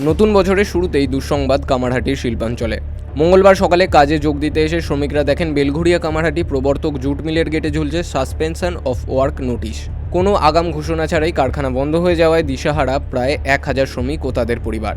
নতুন বছরের শুরুতেই দুঃসংবাদ কামারহাটির শিল্পাঞ্চলে। মঙ্গলবার সকালে কাজে যোগ দিতে এসে শ্রমিকরা দেখেন বেলঘুরিয়া কামারহাটি প্রবর্তক জুট মিলের গেটে ঝুলছে সাসপেনশন অফ ওয়ার্ক নোটিশ। কোনো আগাম ঘোষণা ছাড়াই কারখানা বন্ধ হয়ে যাওয়ায় দিশাহারা প্রায় এক হাজার শ্রমিক ও তাদের পরিবার।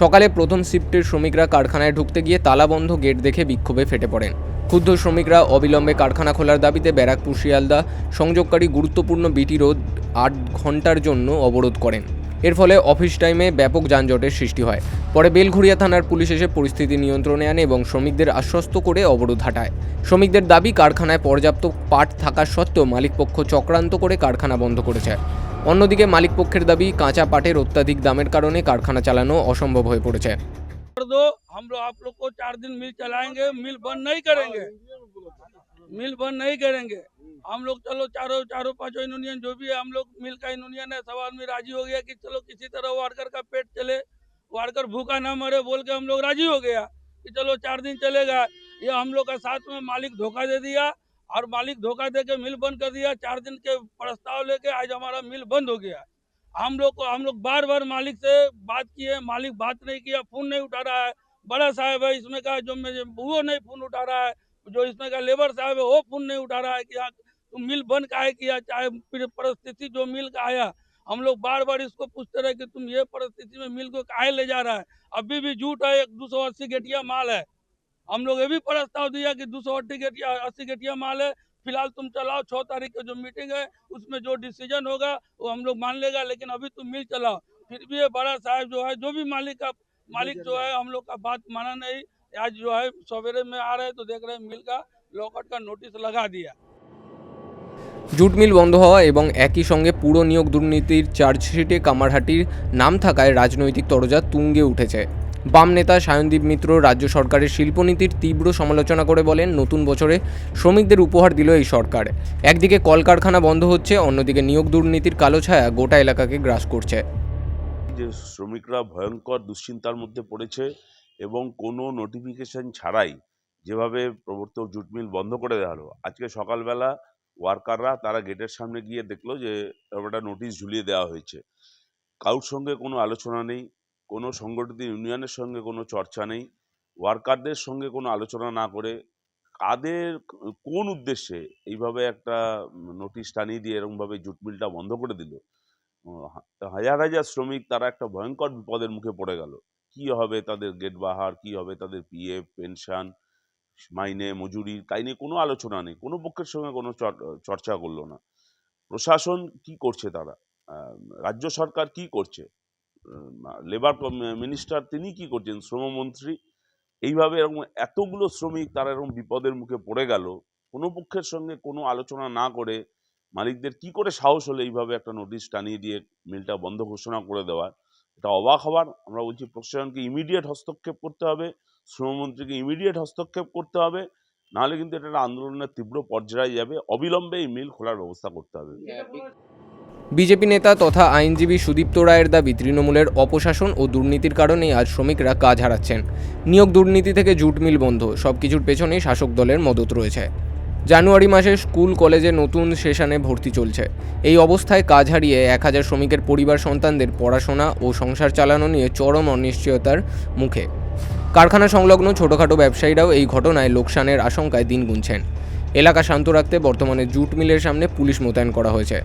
সকালে প্রথম শিফটের শ্রমিকরা কারখানায় ঢুকতে গিয়ে তালাবন্ধ গেট দেখে বিক্ষোভে ফেটে পড়েন। ক্ষুব্ধ শ্রমিকরা অবিলম্বে কারখানা খোলার দাবিতে ব্যারাকপুর শিয়ালদা সংযোগকারী গুরুত্বপূর্ণ বিটি রোড আট ঘণ্টার জন্য অবরোধ করেন। এর ফলে অফিস টাইমে ব্যাপক যানজটের সৃষ্টি হয় পরে বেলঘুরিয়া থানার পুলিশ এসে পরিস্থিতি নিয়ন্ত্রণে আনে এবং শ্রমিকদের আশ্বস্ত করে অবরোধ হাঁটায় শ্রমিকদের দাবি কারখানায় পর্যাপ্ত পাট থাকা সত্ত্বেও মালিকপক্ষ চক্রান্ত করে কারখানা বন্ধ করেছে অন্যদিকে মালিকপক্ষের দাবি কাঁচা পাটের অত্যাধিক দামের কারণে কারখানা চালানো অসম্ভব হয়ে পড়েছে कर दो हम लोग आप लोग को चार दिन मिल चलाएंगे मिल बंद नहीं करेंगे मिल बंद नहीं करेंगे हम लोग चलो चारों चारों पाँचों यूनियन जो भी है हम लोग मिल का यूनियन है सब आदमी राज़ी हो गया कि चलो किसी तरह वर्कर का पेट चले वर्कर भूखा ना मरे बोल के हम लोग राज़ी हो गया कि चलो चार दिन चलेगा ये हम लोग का साथ में मालिक धोखा दे दिया और मालिक धोखा दे के मिल बंद कर दिया। चार दिन के प्रस्ताव लेके आज हमारा मिल बंद हो गया। हम लोग को हम लोग बार बार मालिक से बात किए मालिक बात नहीं किया फ़ोन नहीं उठा रहा है। बड़ा साहब है इसमें का जो वो नहीं फ़ोन उठा रहा है जो इसमें का लेबर साहब है वो फ़ोन नहीं उठा रहा है कि हाँ, मिल बंद काहे किया चाहे परिस्थिति जो मिल का आया, हम लोग बार बार इसको पूछते रहे कि तुम ये परिस्थिति में मिल को काहे ले जा रहा है। अभी भी झूठ है, एक दो सौ अस्सी गेटिया माल है। हम लोग ये भी प्रस्ताव दिया कि दो सौ अस्सी गेटिया अस्सी गेटिया माल है। फ़िलहाल तुम चलाओ छः तारीख को जो मीटिंग है, उसमें जो डिसीज़न होगा, वो हम लोग मान लेगा, लेकिन अभी तुम मिल चलाओ। फिर भी ये बड़ा साहब जो है, जो भी मालिक का मालिक जो है, हम लोग का बात माना नहीं। आज जो है, सवेरे में आ रहे तो देख रहे मिल का, लॉकआउट का नोटिस लगा दिया। জুট মিল বন্ধ হওয়া এবং একই সঙ্গে পুরো নিয়োগ দুর্নীতির চার্জশিটে কামারহাটির নাম থাকায় রাজনৈতিক তরজা তুঙ্গে উঠেছে। বাম নেতা সায়নদীপ মিত্র রাজ্য সরকারের শিল্পনীতির তীব্র সমালোচনা করে বলেন, নতুন বছরে শ্রমিকদের উপহার দিল এই সরকার। একদিকে কলকারখানা বন্ধ হচ্ছে, অন্যদিকে নিয়োগ দুর্নীতির কালো ছায়া গোটা এলাকাকে গ্রাস করছে। যে শ্রমিকরা ভয়ঙ্কর দুশ্চিন্তার মধ্যে পড়েছে এবং কোনো নোটিফিকেশন ছাড়াই যেভাবে প্রবর্তক জুট মিল বন্ধ করে দেওয়া হলো। আজকে সকালবেলা ওয়ার্কাররা তারা গেটের সামনে গিয়ে দেখল যে, একটা নোটিশ ঝুলিয়ে দেওয়া হয়েছে। কারোর সঙ্গে কোনো আলোচনা নেই, কোনো সংগঠিত ইউনিয়নের সঙ্গে কোনো চর্চা নেই, ওয়ার্কারদের সঙ্গে কোনো আলোচনা না করে। কাদের কোন উদ্দেশ্যে এইভাবে একটা নোটিশ টানিয়ে দিয়ে এরকমভাবে জুট মিলটা বন্ধ করে দিল? হাজার হাজার শ্রমিক তারা একটা ভয়ঙ্কর বিপদের মুখে পড়ে গেল। কি হবে তাদের গেট বাহার, কি হবে তাদের পিএফ, পেনশন মাইনে, মজুরি, তাই নিয়ে কোনো আলোচনা নেই। কোনো পক্ষের সঙ্গে কোনো চর- চর্চা করল না। প্রশাসন কি করছে তারা? রাজ্য সরকার কি করছে? লেবার মিনিস্টার তিনি কি করছেন? শ্রমমন্ত্রী? এইভাবে এরকম এতগুলো শ্রমিক তারা এরকম বিপদের মুখে পড়ে গেল। কোনো পক্ষের সঙ্গে কোনো আলোচনা না করে মালিকদের কি করে সাহস হলো এইভাবে একটা নোটিশ টানিয়ে দিয়ে মিলটা বন্ধ ঘোষণা করে দেওয়ার? এটা অবাক হওয়ার, আমরা বলছি প্রশাসনকে ইমিডিয়েট হস্তক্ষেপ করতে হবে। শ্রমমন্ত্রীকে ইমিডিয়েট হস্তক্ষেপ করতে হবে নাহলে কিন্তু এটা আন্দোলনের তীব্র পর্যায়ে যাবে। অবিলম্বে এই মিল খোলার ব্যবস্থা করতে হবে। বিজেপি নেতা তথা আইনজীবী সুদীপ্ত রায়ের দাবি তৃণমূলের অপশাসন ও দুর্নীতির কারণেই আজ শ্রমিকরা কাজ হারাচ্ছেন। নিয়োগ দুর্নীতি থেকে জুট মিল বন্ধ সব কিছুর পেছনেই শাসক দলের মদত রয়েছে। জানুয়ারি মাসে স্কুল কলেজে নতুন সেশনে ভর্তি চলছে। এই অবস্থায় কাজ হারিয়ে এক হাজার শ্রমিকের পরিবার সন্তানদের পড়াশোনা ও সংসার চালানো নিয়ে চরম অনিশ্চয়তার মুখে। কারখানা সংলগ্ন ছোটোখাটো ব্যবসায়ীরাও এই ঘটনায় লোকসানের আশঙ্কায় দিন গুনছেন। এলাকা শান্ত রাখতে বর্তমানে জুট মিলের সামনে পুলিশ মোতায়েন করা হয়েছে।